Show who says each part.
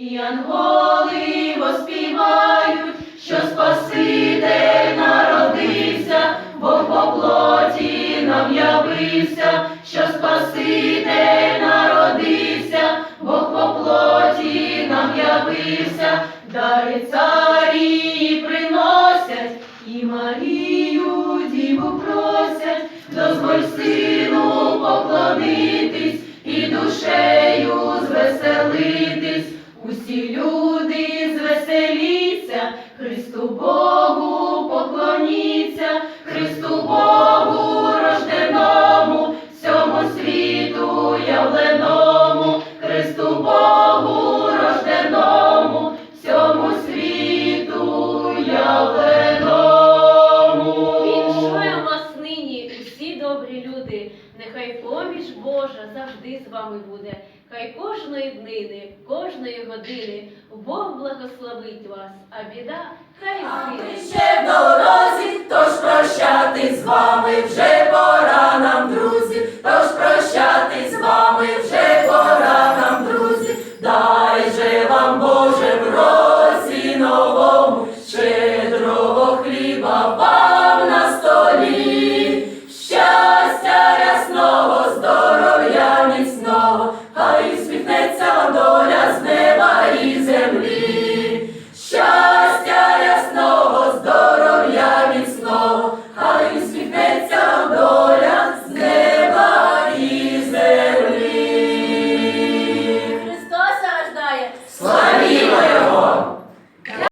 Speaker 1: І анголи воспівають, що Спаситель народився, Бог по плоті нам явився, що Спаситель народився, Бог по плоті нам явився, дари царі приносять, і Марію діву просять, дозволь сину поклонитись Христу Богу
Speaker 2: добрі люди. Нехай поміч Божа завжди з вами буде. Хай кожної днини, кожної години Бог благословить вас, а біда хай
Speaker 1: А ми ще в дорозі, тож прощати з вами вже